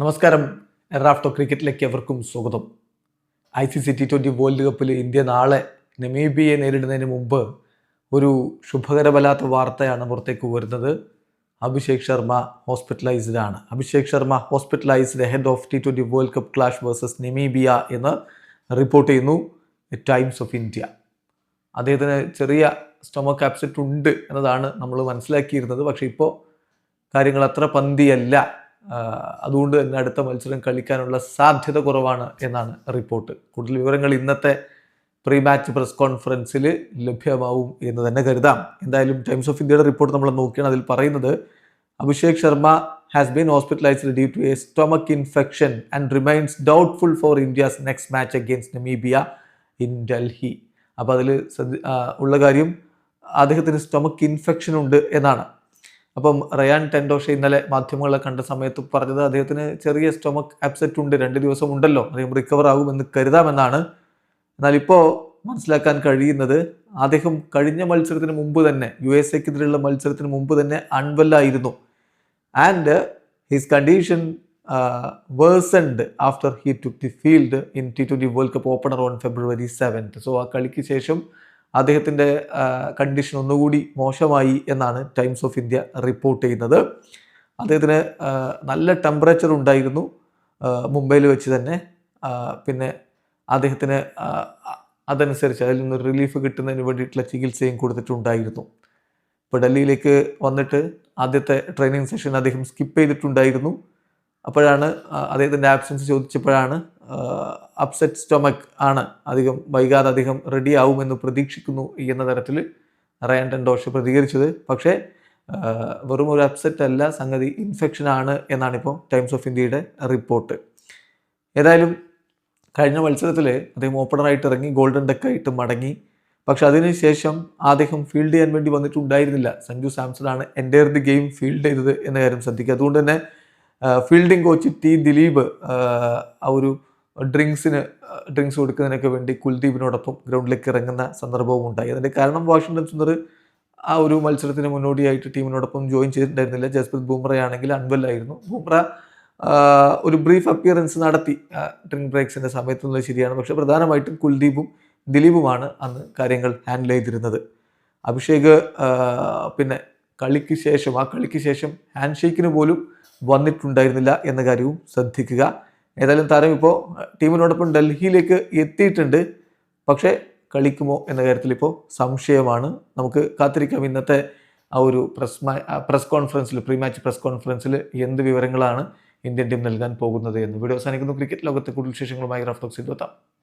നമസ്കാരം. റാഫ്റ്റോ ക്രിക്കറ്റിലേക്ക് എവർക്കും സ്വാഗതം. I C C T twenty world കപ്പിൽ ഇന്ത്യ നാളെ നമീബിയെ നേരിടുന്നതിന് മുമ്പ് ഒരു ശുഭകരമല്ലാത്ത വാർത്തയാണ് പുറത്തേക്ക് വരുന്നത്. അഭിഷേക് ശർമ്മ ഹോസ്പിറ്റലൈസ്ഡ് ആണ്. Abhishek Sharma hospitalised head of T twenty world cup clash versus Namibia എന്ന് റിപ്പോർട്ട് ചെയ്യുന്നു. ടൈംസ് ഓഫ് ഇന്ത്യ അദ്ദേഹത്തിന് ചെറിയ സ്റ്റൊമക്ക് ആപ്സെറ്റ് ഉണ്ട് എന്നതാണ് നമ്മൾ മനസ്സിലാക്കിയിരുന്നത്. പക്ഷേ ഇപ്പോൾ കാര്യങ്ങൾ അത്ര പന്തിയല്ല. അതുകൊണ്ട് തന്നെ അടുത്ത മത്സരം കളിക്കാനുള്ള സാധ്യത കുറവാണ് എന്നാണ് റിപ്പോർട്ട്. കൂടുതൽ വിവരങ്ങൾ ഇന്നത്തെ പ്രീ മാച്ച് പ്രസ് കോൺഫറൻസിൽ ലഭ്യമാവും എന്ന് തന്നെ കരുതാം. എന്തായാലും ടൈംസ് ഓഫ് ഇന്ത്യയുടെ റിപ്പോർട്ട് നമ്മൾ നോക്കിയാണ് അതിൽ പറയുന്നത്. Abhishek Sharma has been hospitalised due to a stomach infection and remains doubtful for India's next match against Namibia in Delhi അപ്പോൾ അതിൽ ഉള്ള കാര്യം അദ്ദേഹത്തിന് സ്റ്റൊമക് ഇൻഫെക്ഷൻ ഉണ്ട് എന്നാണ് അപ്പം റയാൻ ടെൻഡോഷ ഇന്നലെ മാധ്യമങ്ങളെ കണ്ട സമയത്ത് പറഞ്ഞത് അദ്ദേഹത്തിന് ചെറിയ സ്റ്റൊമക് അപ്സെറ്റ് ഉണ്ട് രണ്ട് ദിവസം ഉണ്ടല്ലോ അദ്ദേഹം റിക്കവർ ആകുമെന്ന് കരുതാമെന്നാണ്. എന്നാൽ ഇപ്പോൾ മനസ്സിലാക്കാൻ കഴിയുന്നത് അദ്ദേഹം കഴിഞ്ഞ മത്സരത്തിന് മുമ്പ് തന്നെ യു എസ് എക്കെതിരെയുള്ള മത്സരത്തിന് മുമ്പ് തന്നെ അൺവെല്ലായിരുന്നു and his condition worsened after he took the field in T twenty world cup opener on February seventh so ആ കളിക്ക് ശേഷം അദ്ദേഹത്തിന്റെ കണ്ടീഷൻ ഒന്നുകൂടി മോശമായി എന്നാണ് ടൈംസ് ഓഫ് ഇന്ത്യ റിപ്പോർട്ട് ചെയ്യുന്നത്. അദ്ദേഹത്തിന് നല്ല ടെമ്പറേച്ചർ ഉണ്ടായിരുന്നു മുംബൈയിൽ വെച്ച് തന്നെ. പിന്നെ അദ്ദേഹത്തിന് അതനുസരിച്ച് അതിൽ നിന്ന് റിലീഫ് കിട്ടുന്നതിന് വേണ്ടിയിട്ടുള്ള ചികിത്സയും കൊടുത്തിട്ടുണ്ടായിരുന്നു. ഇപ്പോൾ ഡൽഹിയിലേക്ക് വന്നിട്ട് ആദ്യത്തെ ട്രെയിനിങ് സെഷൻ അദ്ദേഹം സ്കിപ്പ് ചെയ്തിട്ടുണ്ടായിരുന്നു. അപ്പോഴാണ് അദ്ദേഹത്തിന്റെ ആബ്സൻസ് ചോദിച്ചപ്പോഴാണ് അപ്സെറ്റ് സ്റ്റൊമക് ആണ് അധികം വൈകാതെ അധികം റെഡി ആവുമെന്ന് പ്രതീക്ഷിക്കുന്നു എന്ന തരത്തിൽ റയൻ ടെൻഡോഷ് പ്രതികരിച്ചത്. പക്ഷേ വെറും ഒരു അപ്സെറ്റ് അല്ല സംഗതി ഇൻഫെക്ഷൻ ആണ് എന്നാണ് ഇപ്പോൾ ടൈംസ് ഓഫ് ഇന്ത്യയുടെ റിപ്പോർട്ട് ഏതായാലും കഴിഞ്ഞ മത്സരത്തിൽ അദ്ദേഹം ഓപ്പണറായിട്ട് ഇറങ്ങി ഗോൾഡൻ ഡെക്കായിട്ട് മടങ്ങി. പക്ഷെ അതിനുശേഷം അദ്ദേഹം ഫീൽഡ് ചെയ്യാൻ വേണ്ടി വന്നിട്ടുണ്ടായിരുന്നില്ല. സഞ്ജു സാംസൺ ആണ് എന്റെ ദി ഗെയിം ഫീൽഡ് ചെയ്തത് എന്ന കാര്യം ശ്രദ്ധിക്കുക. അതുകൊണ്ട് തന്നെ ഫീൽഡിംഗ് കോച്ച് ടി ദിലീപ് ആ ഒരു ഡ്രിങ്ക്സിന് ഡ്രിങ്ക്സ് കൊടുക്കുന്നതിനൊക്കെ വേണ്ടി കുൽദീപിനോടൊപ്പം ഗ്രൗണ്ടിലേക്ക് ഇറങ്ങുന്ന സന്ദർഭവും ഉണ്ടായി. അതിന്റെ കാരണം വാഷിംഗ്ടൺ സുന്ദർ ആ ഒരു മത്സരത്തിന് മുന്നോടിയായിട്ട് ടീമിനോടൊപ്പം ജോയിൻ ചെയ്തിട്ടുണ്ടായിരുന്നില്ല. ജസ്പ്രീത് ബുംറയാണെങ്കിൽ ആയിരുന്നു. ബുംറ ഒരു ബ്രീഫ് അപ്പിയറൻസ് നടത്തി. ഡ്രിങ്ക് ബ്രേക്സിന്റെ സമയത്ത് എന്നുള്ളത് ശരിയാണ്. പക്ഷേ പ്രധാനമായിട്ടും കുൽദീപും ദിലീപുമാണ് അന്ന് കാര്യങ്ങൾ ഹാൻഡിൽ ചെയ്തിരുന്നത്. അഭിഷേക് പിന്നെ കളിക്ക് ശേഷം ആ കളിക്ക് ശേഷം ഹാൻഡ് ഷേക്കിന് പോലും വന്നിട്ടുണ്ടായിരുന്നില്ല എന്ന കാര്യവും ശ്രദ്ധിക്കുക. ഏതായാലും താരം ഇപ്പോൾ ടീമിനോടൊപ്പം ഡൽഹിയിലേക്ക് എത്തിയിട്ടുണ്ട്. പക്ഷേ കളിക്കുമോ എന്ന കാര്യത്തിൽ ഇപ്പോൾ സംശയമാണ്. നമുക്ക് കാത്തിരിക്കാം ഇന്നത്തെ ആ ഒരു പ്രസ് പ്രസ് കോൺഫറൻസിൽ പ്രീ മാച്ച് പ്രസ് കോൺഫറൻസിൽ എന്ത് വിവരങ്ങളാണ് ഇന്ത്യൻ ടീം നൽകാൻ പോകുന്നത് എന്ന്. വീഡിയോ അവസാനിക്കുന്നു. ക്രിക്കറ്റ് ലോകത്തെ കൂടുതൽ വിശേഷങ്ങളുമായി റഫ്ലോക്സ് എത്താം